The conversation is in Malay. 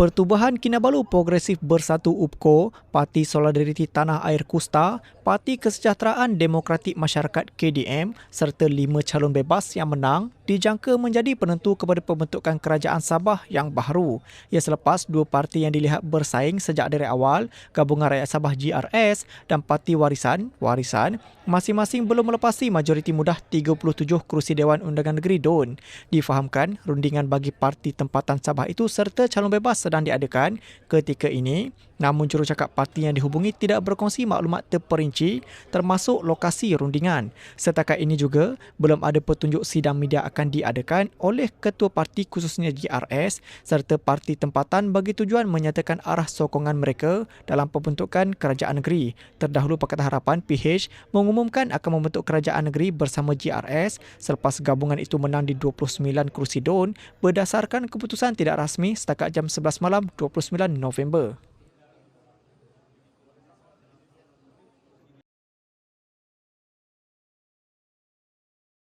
Pertubuhan Kinabalu Progresif Bersatu UPKO, Parti Solidariti Tanah Air Kusta, Parti Kesejahteraan Demokratik Masyarakat KDM serta lima calon bebas yang menang dijangka menjadi penentu kepada pembentukan kerajaan Sabah yang baharu. Ia selepas dua parti yang dilihat bersaing sejak dari awal, Gabungan Rakyat Sabah GRS dan Parti Warisan, Warisan, masing-masing belum melepasi majoriti mudah 37 kerusi Dewan Undangan Negeri DUN. Difahamkan, rundingan bagi parti tempatan Sabah itu serta calon bebas sedang diadakan ketika ini namun jurucakap parti yang dihubungi tidak berkongsi maklumat terperinci termasuk lokasi rundingan. Setakat ini juga belum ada petunjuk sidang media akan diadakan oleh ketua parti khususnya GRS serta parti tempatan bagi tujuan menyatakan arah sokongan mereka dalam pembentukan kerajaan negeri. Terdahulu Pakatan Harapan PH mengumumkan akan membentuk kerajaan negeri bersama GRS selepas gabungan itu menang di 29 kerusi DUN berdasarkan keputusan tidak rasmi setakat jam 11 malam 29 November.